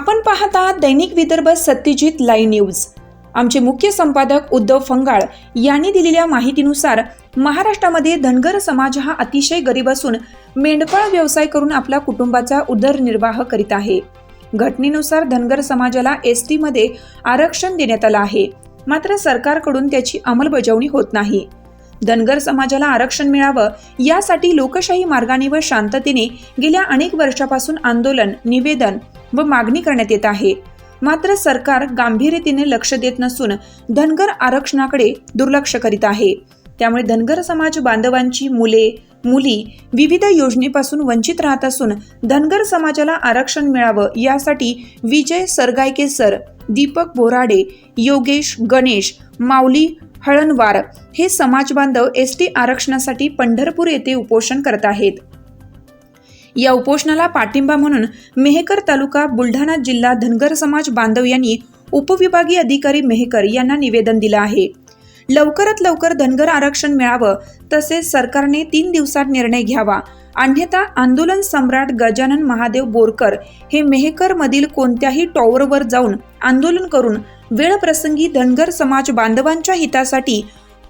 आपण पाहता दैनिक Vidarbha Satyajit live news. आमचे मुख्य संपादक उद्धव फंगाळ यांनी दिलेल्या माहितीनुसार महाराष्ट्रामध्ये धनगर समाज हा अतिशय गरीब असून मेंढपाळ व्यवसाय करून आपल्या कुटुंबाचा उदरनिर्वाह करीत आहे. घटनेनुसार धनगर समाजाला एस टीमध्ये आरक्षण देण्यात आलं आहे. मात्र सरकारकडून त्याची अंमलबजावणी होत नाही. धनगर समाजाला आरक्षण मिळावं यासाठी लोकशाही मार्गाने व शांततेने गेल्या अनेक वर्षापासून आंदोलन निवेदन व मागणी करण्यात येत आहे. मात्र सरकार गांभीर्यतेने लक्ष देत नसून धनगर आरक्षणाकडे दुर्लक्ष करीत आहे. त्यामुळे धनगर समाज बांधवांची मुले मुली विविध योजनेपासून वंचित राहत असून धनगर समाजाला आरक्षण मिळावं यासाठी विजय सरगायके सर दीपक बोराडे योगेश गणेश माऊली हळणवार हे समाज बांधव एस टी आरक्षणासाठी पंढरपूर येथे उपोषण करत आहेत. या उपोषणाला पाठिंबा म्हणून मेहकर तालुका बुलढाणा जिल्हा धनगर समाज बांधव यांनी उपविभागीय अधिकारी मेहकर यांना निवेदन दिलं आहे. लवकरात लवकर धनगर आरक्षण मिळावं तसेच सरकारने तीन दिवसात निर्णय घ्यावा. अन्यथा आंदोलन सम्राट गजानन महादेव बोरकर हे मेहकर मधील कोणत्याही टॉवरवर जाऊन आंदोलन करून वेळप्रसंगी धनगर समाज बांधवांच्या हितासाठी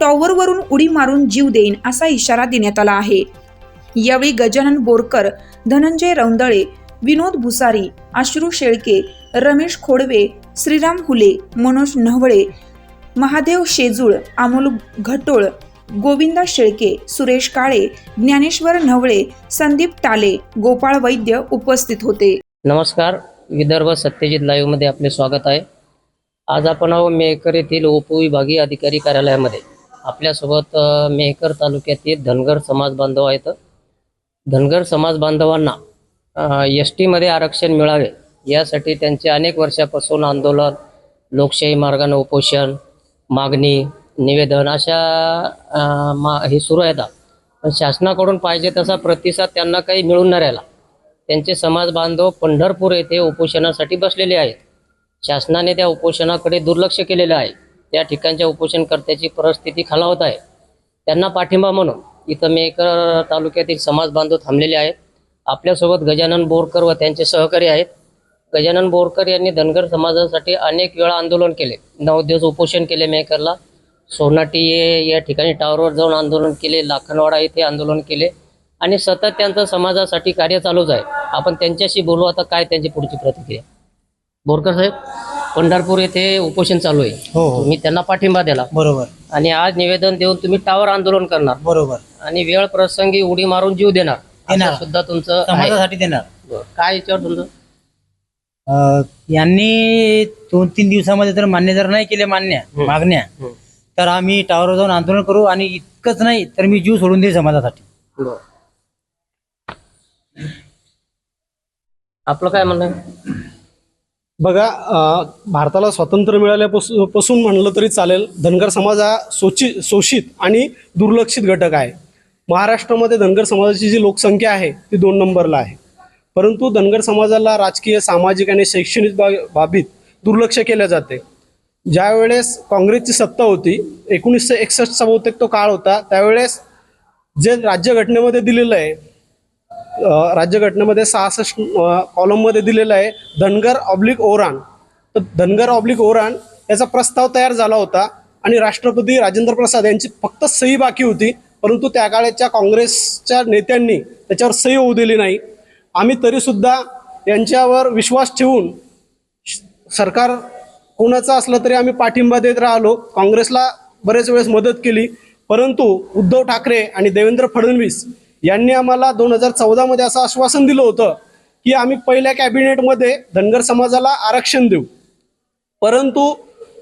टॉवरवरून उडी मारून जीव देईन असा इशारा देण्यात आला आहे. यावेळी गजानन बोरकर धनंजय रौंदळे विनोद भुसारी अश्रू शेळके रमेश खोडवे श्रीराम हुले मनोज नहवळे महादेव शेजूळ अमोल घटोळ गोविंदा शेळके सुरेश काळे ज्ञानेश्वर नवळे संदीप टाले गोपाळ वैद्य उपस्थित होते. नमस्कार विदर्भ सत्यजित लाईव्हमध्ये आपले स्वागत आहे. आज आपण आहो मेहकर येथील उपविभागीय अधिकारी कार्यालयामध्ये. आपल्यासोबत मेहकर तालुक्यातील धनगर समाज बांधव आहेत. धनगर समाज बांधवांना एस टीमध्ये आरक्षण मिळावे. यासाठी त्यांचे अनेक वर्षापासून आंदोलन लोकशाही मार्गाने उपोषण मागणी निवेदन अशा मा हे सुरू आहेत. पण शासनाकडून पाहिजे तसा प्रतिसाद त्यांना काही मिळून न राहिला. त्यांचे समाज बांधव पंढरपूर येथे उपोषणासाठी बसलेले आहेत. शासनाने त्या उपोषणाकडे दुर्लक्ष केलेलं आहे. त्या ठिकाणच्या उपोषणकर्त्याची परिस्थिती खालावत आहे. त्यांना पाठिंबा म्हणून इथं मेकर तालुक्यातील समाज बांधव थांबलेले आहेत. आपल्यासोबत गजानन बोरकर व त्यांचे सहकारी आहेत. गजानन बोरकर यांनी धनगर समाजासाठी अनेक वेळा आंदोलन केले. नऊ दिवस उपोषण केले मेकरला सोनाटी या ठिकाणी टावरवर जाऊन आंदोलन केले. लाखनवाडा येथे आंदोलन केले. आणि सतत त्यांचं समाजासाठी कार्य चालूच आहे. आपण त्यांच्याशी बोलू. आता काय त्यांची पुढची प्रतिक्रिया? बोरकर साहेब. पंढरपूर येथे उपोषण चालू आहे हो हो तुम्ही त्यांना पाठिंबा दिला बरोबर आणि आज निवेदन देऊन तुम्ही टावर आंदोलन करणार बरोबर आणि वेळ प्रसंगी उडी मारून जीव देणार देणार. असं सुद्धा तुमचं आहे. समाजासाठी देणार बरं. काय याच्यावर तुमचं अं, यांनी दोन तीन दिवसामध्ये जर मान्य जर नाही केले मान्य. मागण्या. तर आम्ही टावरवर जाऊन आंदोलन करू आणि इतकंच नाही तर मी जीव सोडून देईल समाजासाठी बरं. आपलं काय म्हणणं आहे? बघा भारताला स्वातंत्र्य मिळाल्यापासून पासून म्हणलं तरी चालेल. धनगर समाज हा सोची शोषित आणि दुर्लक्षित घटक आहे. महाराष्ट्रामध्ये धनगर समाजाची जी लोकसंख्या आहे ती दोन नंबरला आहे. परंतु धनगर समाजाला राजकीय सामाजिक आणि शैक्षणिक बा- बाबीत दुर्लक्ष केले जाते. ज्यावेळेस काँग्रेसची सत्ता होती एकोणीसशे एकसष्टचा बहुतेक तो काळ होता त्यावेळेस जे राज्यघटनेमध्ये दिलेलं आहे राज्यघटनेमध्ये सहासष्ट कॉलममध्ये दिलेलं आहे धनगर ऑब्लिक ओरान. तर धनगर ऑब्लिक ओरान याचा प्रस्ताव तयार झाला होता आणि राष्ट्रपती राजेंद्र प्रसाद यांची फक्त सही बाकी होती परंतु त्या काळाच्या काँग्रेसच्या नेत्यांनी त्याच्यावर सही होऊ दिली नाही. आम्ही तरीसुद्धा यांच्यावर विश्वास ठेवून श- सरकार कोणाचं असलं तरी आम्ही पाठिंबा देत राहिलो. काँग्रेसला बरेच वेळेस मदत केली. परंतु उद्धव ठाकरे आणि देवेंद्र फडणवीस यांनी आम्हाला दोन हजार चौदामध्ये असं आश्वासन दिलं होतं की आम्ही पहिल्या कॅबिनेटमध्ये धनगर समाजाला आरक्षण देऊ. परंतु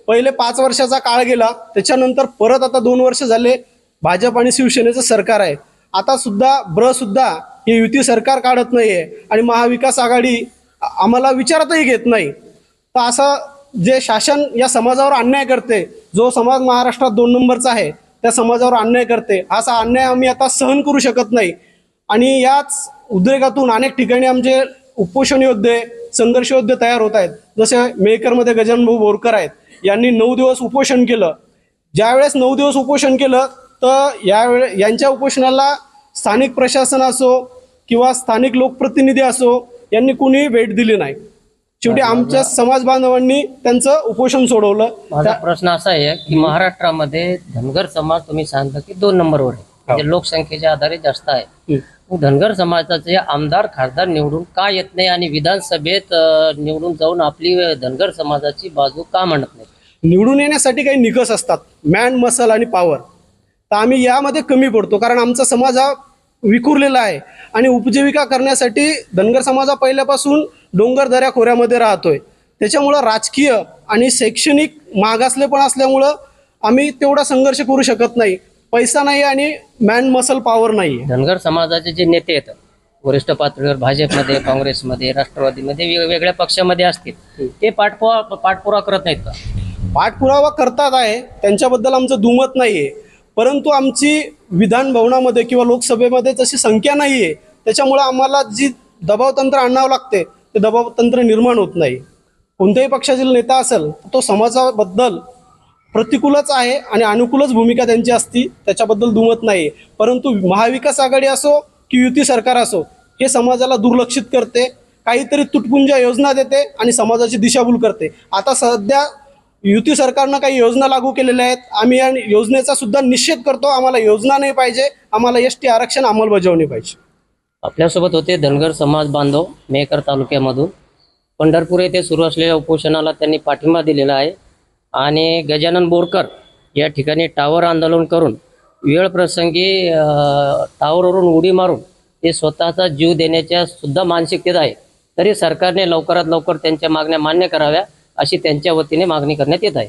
पहिले पाच वर्षाचा काळ गेला त्याच्यानंतर परत आता दोन वर्ष झाले भाजप आणि शिवसेनेचं सरकार आहे. आता सुद्धा ब्र सुद्धा हे युती सरकार काढत नाहीये आणि महाविकास आघाडी आम्हाला विचारातही घेत नाही. तर असं जे शासन या समाजावर अन्याय करते जो समाज महाराष्ट्रात दोन नंबरचा आहे त्या समाजावर अन्याय करते. असा अन्याय आम्ही आता सहन करू शकत नाही. आणि याच उद्रेकातून अनेक ठिकाणी आमचे उपोषण योद्धे संघर्ष योद्धे तयार होत आहेत. जसे मेकरमध्ये गजाननभाऊ बोरकर आहेत. यांनी नऊ दिवस उपोषण केलं. ज्यावेळेस नऊ दिवस उपोषण केलं तर यावेळे यांच्या उपोषणाला स्थानिक प्रशासन असो किंवा स्थानिक लोकप्रतिनिधी असो यांनी कुणी भेट दिली नाही. शेवटी आमच्या समाज बांधवांनी त्यांचं उपोषण सोडवलं. माझा प्रश्न असा आहे की महाराष्ट्रामध्ये धनगर समाज तुम्ही सांगता की दोन नंबरवर आहे. म्हणजे लोकसंख्येच्या आधारे जास्त आहे. हं. धनगर समाजाचे आमदार खासदार निवडून का येत नाही आणि विधानसभेत निवडून जाऊन आपली धनगर समाजाची बाजू का मांडत नाही? निवडून येण्यासाठी काही निकष असतात. मॅन मसल आणि पॉवर तर आम्ही यामध्ये कमी पडतो. कारण आमचा समाज हा विखुरलेला आहे. आणि उपजीविका करण्यासाठी धनगर समाज पहिल्यापासून डोंगर दऱ्या खोऱ्यामध्ये राहतोय. त्याच्यामुळं राजकीय आणि शैक्षणिक मागासलेपण असल्यामुळं आम्ही तेवढा संघर्ष करू शकत नाही. पैसा नाही आणि मॅन मसल पॉवर नाही धनगर समाजाचे जे नेते आहेत वरिष्ठ पातळीवर भाजपमध्ये काँग्रेसमध्ये राष्ट्रवादीमध्ये वेगवेगळ्या पक्षामध्ये असतील ते पाठपुरा पाठपुरा करत नाहीत का? पाठपुरावा करतात आहे. त्यांच्याबद्दल आमचं दुमत नाही आहे परंतु आमची विधान भवनामध्ये किंवा लोकसभेमध्ये तशी संख्या नाही आहे त्याच्यामुळं आम्हाला जी दबाव तंत्र आणावं लागते ते दबाव तंत्र निर्माण होत नाही. कोणत्याही पक्षातील नेता असेल तर तो समाजाबद्दल प्रतिकूलच आहे आणि अनुकूलच भूमिका त्यांची असती त्याच्याबद्दल दुमत नाही परंतु महाविकास आघाडी असो की युती सरकार असो हे समाजाला दुर्लक्षित करते काहीतरी तुटपुंजा योजना देते आणि समाजाची दिशाभूल करते. आता सध्या युती सरकारनं काही योजना लागू केलेल्या आहेत. आम्ही या योजनेचा सुद्धा निषेध करतो. आम्हाला योजना नाही पाहिजे. आम्हाला एस टी आरक्षण अंमलबजावणी पाहिजे. आपल्यासोबत होते धनगर समाज बांधव मेकर तालुक्यामधून. पंढरपूर येथे सुरू असलेल्या उपोषणाला त्यांनी पाठिंबा दिलेला आहे. आणि गजानन बोरकर या ठिकाणी टावर आंदोलन करून वेळ प्रसंगी टावरवरून उडी मारून ते स्वतःचा जीव देण्याच्या सुद्धा मानसिकतेत आहे. तरी सरकारने लवकरात लवकर त्यांच्या मागण्या मान्य कराव्या. अशी त्यांच्या वतीने मागणी करण्यात येत आहे.